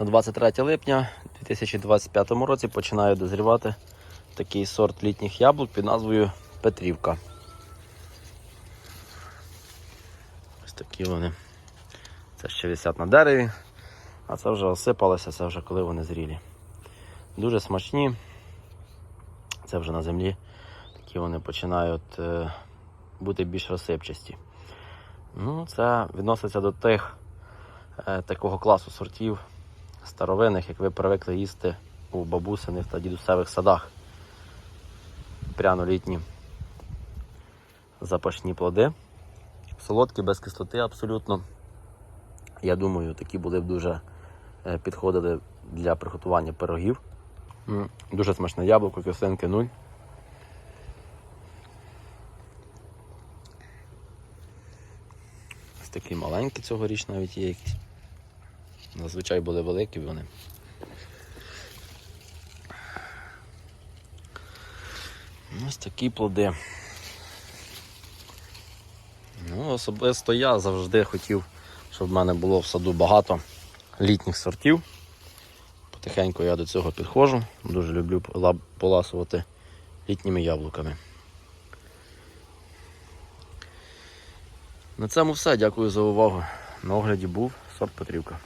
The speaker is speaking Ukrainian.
На 23 липня 2025 році починає дозрівати такий сорт літніх яблук під назвою Петрівка. Ось такі вони. Це ще висять на дереві, а це вже осипалося, це вже коли вони зрілі. Дуже смачні. Це вже на землі. Такі вони починають е, бути більш розсипчасті. Ну, це відноситься до тих е, такого класу сортів старовинних, як ви привикли їсти у бабусиних та дідусевих садах. Пряно-літні запашні плоди. Солодкі, без кислоти абсолютно. Я думаю, такі були б дуже е, підходили для приготування пирогів. Дуже смачне яблуко, кислинки нуль. Ось такі маленькі цьогоріч навіть є якісь. Зазвичай були великі вони. Ось такі плоди. Ну, особисто я завжди хотів, щоб в мене було в саду багато літніх сортів. Потихеньку я до цього підходжу. Дуже люблю поласувати літніми яблуками. На цьому все. Дякую за увагу. На огляді був сорт Петрівка.